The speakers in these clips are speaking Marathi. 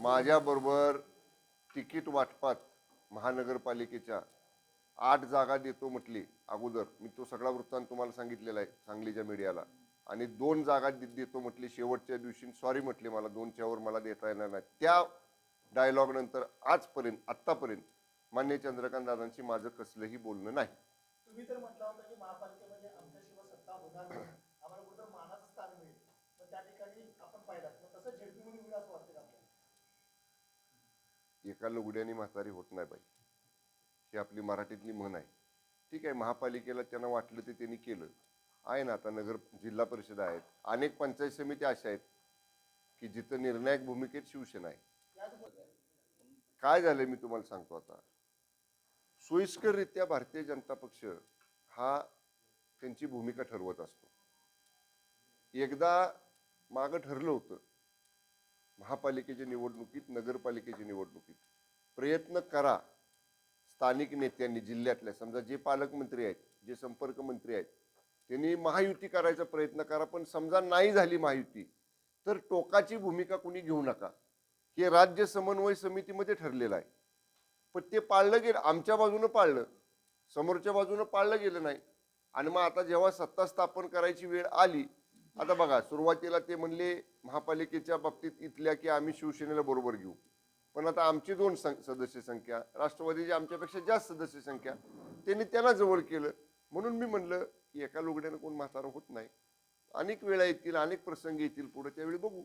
माझ्याबरोबर तिकीट वाटपात महानगरपालिकेच्या आठ जागा देतो म्हटली अगोदर. मी तो सगळा वृत्तांत तुम्हाला सांगितलेला आहे सांगलीच्या मीडियाला. आणि दोन जागा देतो म्हटली शेवटच्या दिवशी. सॉरी म्हटली मला दोनच्यावर मला देता येणार नाही. त्या डायलॉग नंतर आजपर्यंत आत्तापर्यंत मान्य चंद्रकांत दादांशी माझं कसलंही बोलणं नाही तुम्ही तर म्हटलं होतं की महापालिकेमध्ये आमच्याशिवाय सत्ता होणार नाही आम्हाला कुठं मानाचं स्थान मिळेल पण त्या ठिकाणी आपण पाहिलं मग तसं झेडपीमध्ये होईल असं वाटतं का आपल्याला एका लुगड्याने म्हातारी होत नाही बाई. ही आपली मराठीतली म्हण आहे. ठीक आहे महापालिकेला त्यांना वाटलं ते त्यांनी केलं. आहे ना आता नगर जिल्हा परिषद आहेत. अनेक पंचायत समिती अशा आहेत की जिथं निर्णायक भूमिकेत शिवसेना आहे. काय झालंय मी तुम्हाला सांगतो आता. सोयीस्कररित्या भारतीय जनता पक्ष हा त्यांची भूमिका ठरवत असतो. एकदा मागं ठरलं होतं महापालिकेच्या निवडणुकीत नगरपालिकेच्या निवडणुकीत. प्रयत्न करा. स्थानिक नेत्यांनी जिल्ह्यातल्या समजा जे पालकमंत्री आहेत जे संपर्क मंत्री आहेत त्यांनी महायुती करायचा प्रयत्न करा पण समजा नाही झाली महायुती तर टोकाची भूमिका कुणी घेऊ नका. हे राज्य समन्वय समितीमध्ये ठरलेलं आहे. पण ते पाळलं गेलं आमच्या बाजूनं पाळलं समोरच्या बाजूनं पाळलं गेलं नाही. आणि मग आता जेव्हा सत्ता स्थापन करायची वेळ आली आता बघा सुरुवातीला ते म्हणले महापालिकेच्या बाबतीत इथल्या की आम्ही शिवसेनेला बरोबर घेऊ. पण आता आमची दोन सं- सदस्य संख्या राष्ट्रवादीची आमच्यापेक्षा जास्त सदस्य संख्या त्यांनी त्यांना जवळ केलं. म्हणून मी म्हणलं की एका लुगड्यानं कोण म्हातारा होत नाही. अनेक वेळा येतील अनेक प्रसंग येतील पुढे त्यावेळी बघू.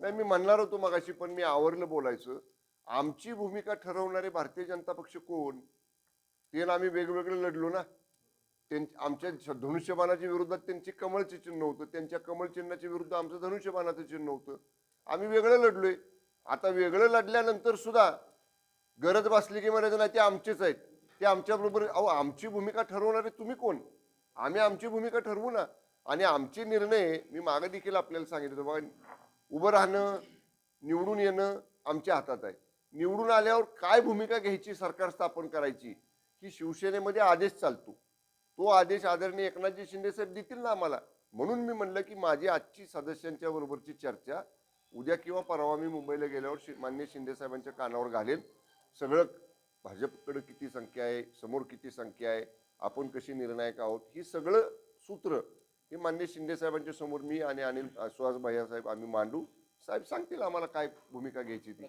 नाही मी म्हणणार होतो मगाशी पण मी आवरलं बोलायचं. आमची भूमिका ठरवणारे भारतीय जनता पक्ष कोण? ते आम्ही वेगवेगळे लढलो ना. त्यां आमच्या धनुष्यबाणाच्या विरोधात त्यांची कमळचे चिन्ह होतं त्यांच्या कमळ चिन्हाच्या विरुद्ध आमचं धनुष्यबाणाचं चिन्ह होतं आम्ही वेगळं लढलोय. आता वेगळं लढल्यानंतर सुद्धा गरज भासली की म्हणायचं नाही ते आमचेच आहेत. ते आमच्याबरोबर अहो आमची भूमिका ठरवणारे तुम्ही कोण? आम्ही आमची भूमिका ठरवू ना. आणि आमचे निर्णय मी मागं देखील आपल्याला सांगितलं होतं. बघा उभं राहणं निवडून येणं आमच्या हातात आहे. निवडून आल्यावर काय भूमिका घ्यायची सरकार स्थापन करायची? ही शिवसेनेमध्ये आदेश चालतो. तो आदेश आदरणीय एकनाथजी शिंदे साहेब देतील ना आम्हाला. म्हणून मी म्हणलं की माझी आजची सदस्यांच्या बरोबरची चर्चा उद्या किंवा परवा मी मुंबईला गेल्यावर शि- मान्य शिंदे साहेबांच्या कानावर घालेन. सगळं भाजपकडं किती संख्या आहे समोर किती संख्या आहे आपण कशी निर्णायक आहोत ही सगळं सूत्र हे मान्य शिंदे साहेबांच्या समोर मी आणि अनिल सुहास भैया साहेब आम्ही मांडू. साहेब सांगतील आम्हाला काय भूमिका घ्यायची ती.